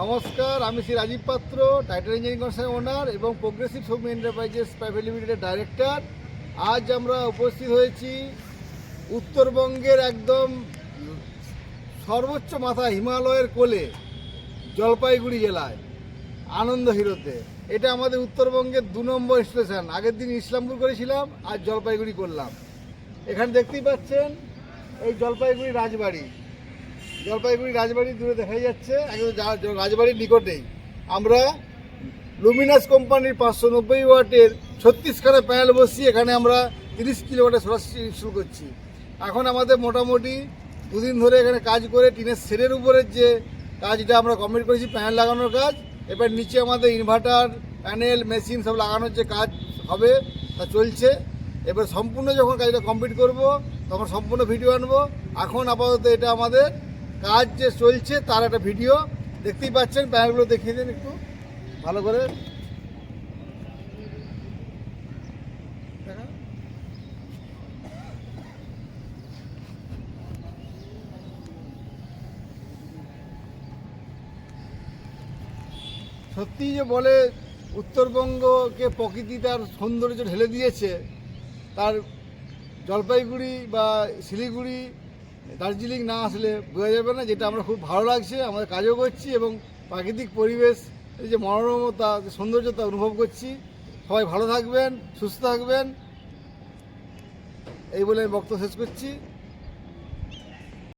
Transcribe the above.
নমস্কার, আমি শ্রী রাজীব পাত্র টাইটান ইঞ্জিনিয়ারিং কনসার্ন ওনার এবং প্রোগ্রেসিভ সৌমি এন্টারপ্রাইজেস প্রাইভেট লিমিটেডের ডাইরেক্টর আজ আমরা উপস্থিত হয়েছি উত্তরবঙ্গের একদম সর্বোচ্চ মাথা হিমালয়ের কোলে, জলপাইগুড়ি জেলায়, আনন্দ হিরোতে। এটা আমাদের উত্তরবঙ্গের দু নম্বর স্টেশন আগের দিন ইসলামপুর করেছিলাম আর জলপাইগুড়ি করলাম। এখানে দেখতেই পাচ্ছেন, এই জলপাইগুড়ি রাজবাড়ি। জলপাইগুড়ি রাজবাড়ি দূরে দেখা যাচ্ছে একদম রাজবাড়ির নিকটেই আমরা লুমিনাস কোম্পানির পাঁচশো নব্বই ওয়াটের ছত্রিশখানা প্যানেল বসিয়ে এখানে আমরা তিরিশ কিলোমিটার সরাসরি ইনস্টল করছি। এখন আমাদের মোটামুটি দুদিন ধরে এখানে কাজ করে টিনের সেটের উপরের যে কাজটা আমরা কমপ্লিট করেছি, প্যানেল লাগানোর কাজ, এবার নিচে আমাদের ইনভার্টার প্যানেল মেশিন সব লাগানোর যে কাজ হবে, তা চলছে। এবার সম্পূর্ণ যখন কাজটা কমপ্লিট করব, তখন সম্পূর্ণ ভিডিও আনব। এখন আপাতত এটা আমাদের কাজ যে চলছে, তার একটা ভিডিও দেখতেই পাচ্ছেন প্যানেলগুলো দেখিয়ে দিন একটু ভালো করে। সত্যি যে বলে, উত্তরবঙ্গকে প্রকৃতি তার সৌন্দর্য ঢেলে দিয়েছে, তার জলপাইগুড়ি বা শিলিগুড়ি দার্জিলিং না আসলে বোঝা যাবে না, যেটা আমরা খুব ভালো লাগছে আমাদের কাজও করছি এবং প্রাকৃতিক পরিবেশ, এই যে মনোরমতা সৌন্দর্যতা অনুভব করছি। সবাই ভালো থাকবেন, সুস্থ থাকবেন। এই বলে আমি বক্তব্য শেষ করছি।